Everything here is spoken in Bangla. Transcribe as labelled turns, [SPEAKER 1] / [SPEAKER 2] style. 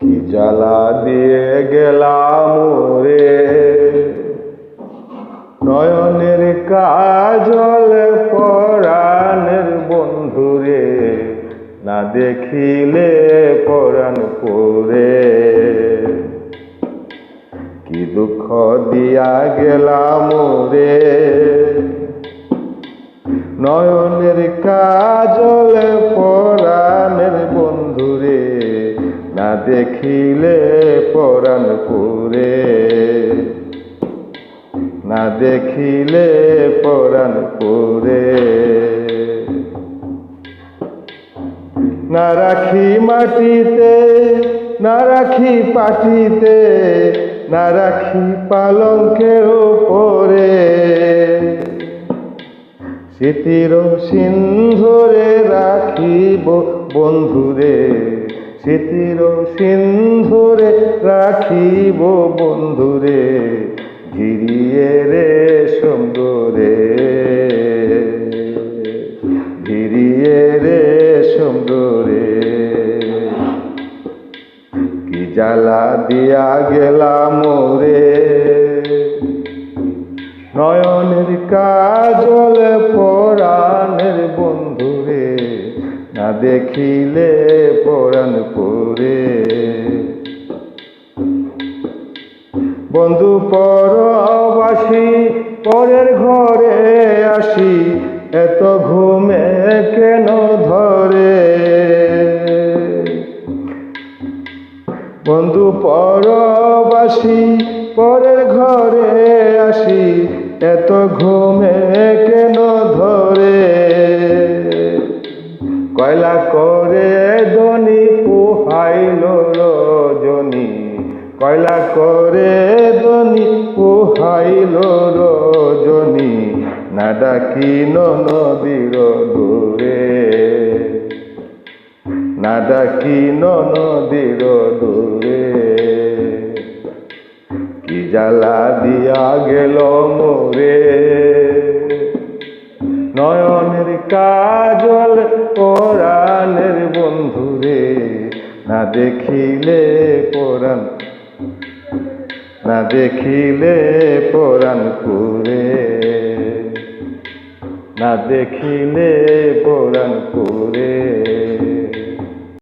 [SPEAKER 1] কি জ্বালা দিয়ে গেলাম রে নয়নের কাজল পরাণের বন্ধুরে না দেখিলে পরাণ পরে। কি দুঃখ দিয়া গেলাম রে নয়নের কাজল পরাণের বন্ধুরে না দেখিলে পরাণ পুরে। না দেখিলে পরাণ পুরে। না রাখি মাটিতে, না রাখি পাটিতে, না রাখি পালঙ্কের ওপরে স্মৃতির সিন্ধুরে রাখিব বন্ধুরে। স্মৃতির সিন্ধুরে রাখিব বন্ধুরে, ঘিরিয়ে রে সুন্দরে ঘিরিয়ে রে সুন্দরে কি জ্বালা দিয়া গেলাম রে নয়নের কাজল পরাণের বন্ধুরে। না দেখিলে পরাণ পরে। বন্ধু পরবাসী, পরের ঘরে আসি, এত ঘুমে কেন ধরে? বন্ধু পরবাসী, পরের ঘরে আসি, এত ঘুমে কয়লা করে দনি পুহাইল রজনী। কয়লা করে দনি পুহাইল রজনী। না ডাকি নদীর দূরে। না ডাকি নদীর দূরে। কি জ্বালা দিয়া গেল মোরে। নয়নের কাজল পরাণের বন্ধুরে, না দেখিলে পরাণ না দেখিলে পরাণ পুরে। না দেখিলে পরাণ পুরে।